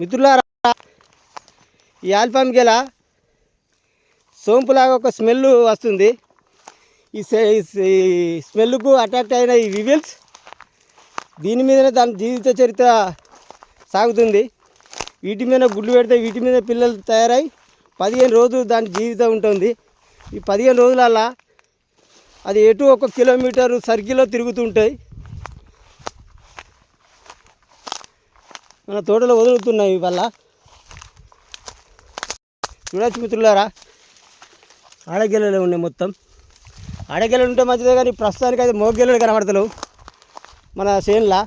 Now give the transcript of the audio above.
మిత్రులారా ఈ ఆల్ఫామ్ గెల సోంపులాగా ఒక స్మెల్ వస్తుంది. ఈ ఈ స్మెల్కు అట్రాక్ట్ అయిన ఈ వివిల్స్ దీని మీదనే దాని జీవిత చరిత్ర సాగుతుంది. వీటి మీద గుడ్లు పెడితే వీటి మీద పిల్లలు తయారై పదిహేను రోజులు దాని జీవితం ఉంటుంది. ఈ పదిహేను రోజులల్లా అది ఎటు ఒక కిలోమీటర్ సర్కిల్లో తిరుగుతుంటాయి. మన తోటలో వదులుతున్నాయి వల్ల చూడొచ్చు మిత్రులారా ఆడగిల్లలు ఉన్నాయి మొత్తం. ఆడగిల్లలు ఉంటే మంచిదే కానీ ప్రస్తుతానికి అయితే మోగిల్లలు కనబడతలేవు. మన చేనులా.